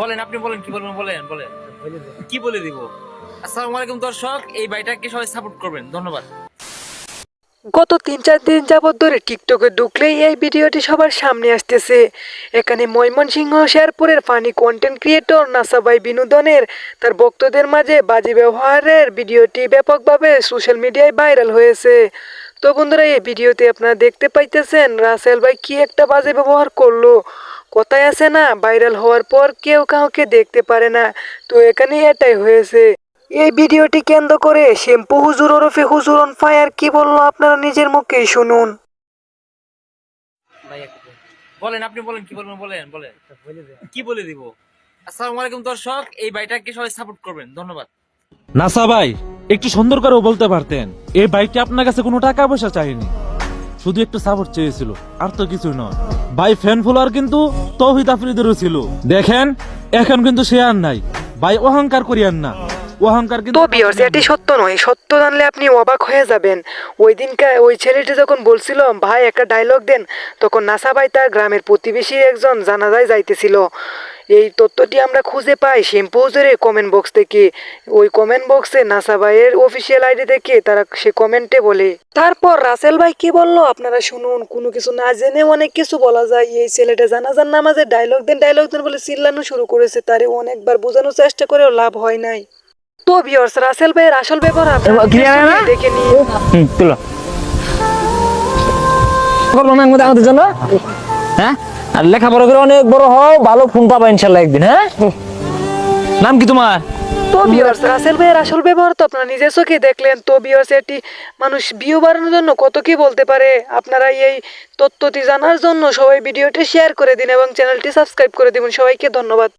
বলেন, আপনি বলেন, কি বলবেন? বলেন বলেন। কি বলে দিব? আসসালামু আলাইকুম দর্শক, এই বাইটাকে সবাই সাপোর্ট করবেন। ধন্যবাদ। গত তিন চার দিন যাবৎ ধরে টিকটকে ঢুকলেই এই ভিডিওটি সবার সামনে আসতেছে। এখানে ময়মনসিংহ শেরপুরের ফানি কন্টেন্ট ক্রিয়েটর নাসাবাই বিনোদনের, তার ভক্তদের মাঝে বাজে ব্যবহারের ভিডিওটি ব্যাপকভাবে সোশ্যাল মিডিয়ায় ভাইরাল হয়েছে। তো বন্ধুরা, এই ভিডিওতে আপনারা দেখতে পাইতেছেন রাসেল ভাই কি একটা বাজে ব্যবহার করল। কথায় আছে না ভাইরাল হওয়ার পর কেউ কাউকে দেখতে পারে না। তো এখানে এটাই হয়েছে। এই ভিডিওটি কেন্দ্র করে শ্যাম্পু হুজুর ওরফে হুজুর অন ফায়ার কি বলল আপনারা নিজের মুখেই শুনুন। বলেন আপনি বলেন কি বলবেন বলেন বলেন। কি বলে দিব? আসসালামু আলাইকুম দর্শক এই বাইটাকে সবাই সাপোর্ট করবেন ধন্যবাদ। নাসা ভাই একটু সুন্দর করে বলতে পারতেন এই বাইকটি আপনার কাছে কোনো টাকা পয়সা চাইনি। শুধু একটু সাপোর্ট চেয়েছিল আর তো কিছু নয়। ভাই ফ্যান ফলোয়ার কিন্তু তৌহিদ আফ্রিদেরও ছিল। দেখেন, এখন কিন্তু সে আর নাই। ভাই অহংকার করিয়ান না। অহংকার কিন্তু বিয়র্স এটি সত্য নয়। সত্য জানলে আপনি অবাক হয়ে যাবেন। ওই দিনকে ওই ছেলেটি যখন বলছিল, ভাই, একটা ডায়লগ দেন, তখন নাসা ভাই তার গ্রামের প্রতিবেশী একজন জানাজায় যাইতেছিল। এই তথ্যটি আমরা খুঁজে পাই শ্যাম্পুজের কমেন্ট বক্স থেকে। ওই কমেন্ট বক্সে নাসা ভাইয়ের অফিসিয়াল আইডি থেকে তারা সে কমেন্টে বলে। তারপর রাসেল ভাই কি বলল? আপনারা শুনুন কোনো কিছু না জেনে অনেক কিছু বলা যায়। এই ছেলেটা জানাজার নামাজে ডায়লগ দেন ডায়লগ দেন বলে চিল্লানো শুরু করেছে। তারে অনেকবার বোঝানোর চেষ্টা করেও লাভ হয় নাই। তো ভিউয়ার্স রাসেল ভাইয়ের আসল ব্যবহার আপনারা দেখে নিন। করব না আমাদের জন্য। হ্যাঁ? আর লেখাপড়া করে অনেক বড় হও ভালো ফোন পাবা ইনশাল্লাহ একদিন হ্যাঁ? নাম কি তোমার? তো ভিউয়ার্স রাসেল ভাইয়ের আসল ব্যবহার তো আপনারা নিজের চোখে দেখলেন। তো ভিউয়ার্স এটি মানুষ ভিউ বাড়ানোর জন্য কত কি বলতে পারে। আপনারা এই তথ্যটি জানার জন্য সবাই ভিডিওটি শেয়ার করে দিন এবং চ্যানেলটি সাবস্ক্রাইব করে দিবেন। সবাইকে ধন্যবাদ।